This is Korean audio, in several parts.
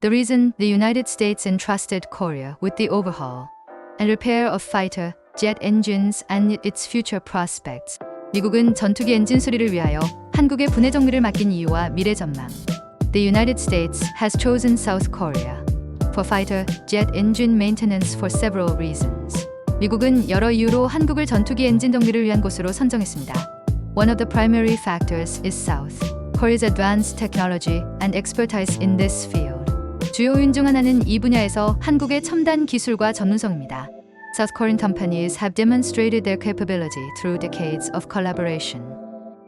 The reason the United States entrusted Korea with the overhaul and repair of fighter jet engines and its future prospects. 미국은 전투기 엔진 수리를 위하여 한국의 분해 정비를 맡긴 이유와 미래 전망. The United States has chosen South Korea for fighter jet engine maintenance for several reasons. 미국은 여러 이유로 한국을 전투기 엔진 정비를 위한 곳으로 선정했습니다. One of the primary factors is South Korea's advanced technology and expertise in this field. 주요 요인 중 하나는 이 분야에서 한국의 첨단 기술과 전문성입니다. South Korean companies have demonstrated their capability through decades of collaboration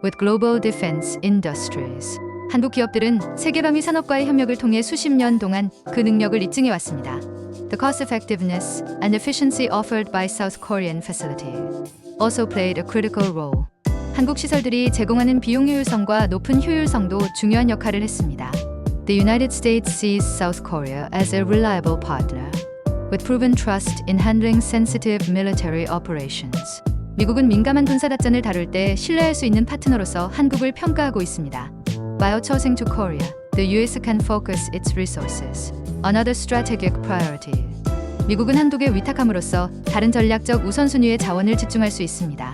with global defense industries. 한국 기업들은 세계 방위 산업과의 협력을 통해 수십 년 동안 그 능력을 입증해 왔습니다. The cost effectiveness and efficiency offered by South Korean facility also played a critical role. 한국 시설들이 제공하는 비용 효율성과 높은 효율성도 중요한 역할을 했습니다. The United States sees South Korea as a reliable partner with proven trust in handling sensitive military operations. 미국은 민감한 군사 작전을 다룰 때 신뢰할 수 있는 파트너로서 한국을 평가하고 있습니다. By outsourcing to Korea, the U.S. can focus its resources on other strategic priorities. 미국은 한국에 위탁함으로써 다른 전략적 우선순위에 자원을 집중할 수 있습니다.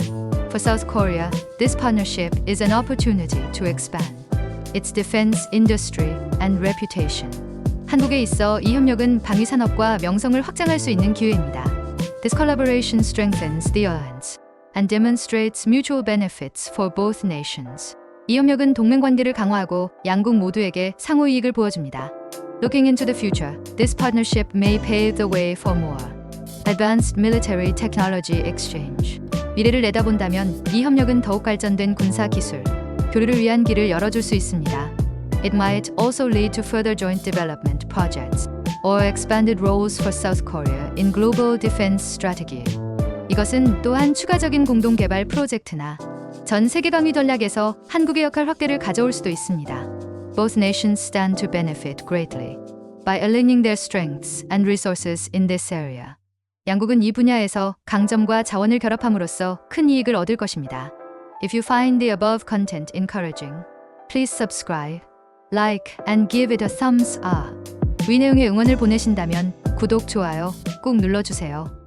For South Korea, this partnership is an opportunity to expand its defense industry and reputation. 한국에 있어 이 협력은 방위 산업과 명성을 확장할 수 있는 기회입니다. This collaboration strengthens the alliance and demonstrates mutual benefits for both nations. 이 협력은 동맹 관계를 강화하고 양국 모두에게 상호 이익을 보여줍니다. Looking into the future, this partnership may pave the way for more advanced military technology exchange. 미래를 내다본다면 이 협력은 더욱 발전된 군사 기술 교류를 위한 길을 열어줄 수 있습니다. It might also lead to further joint development projects or expanded roles for South Korea in global defense strategy. 이것은 또한 추가적인 공동 개발 프로젝트나 전 세계 방위 전략에서 한국의 역할 확대를 가져올 수도 있습니다. Both nations stand to benefit greatly by aligning their strengths and resources in this area. 양국은 이 분야에서 강점과 자원을 결합함으로써 큰 이익을 얻을 것입니다. If you find the above content encouraging, please subscribe, like, and give it a thumbs up. 위 내용의 응원을 보내신다면 구독, 좋아요 꼭 눌러주세요.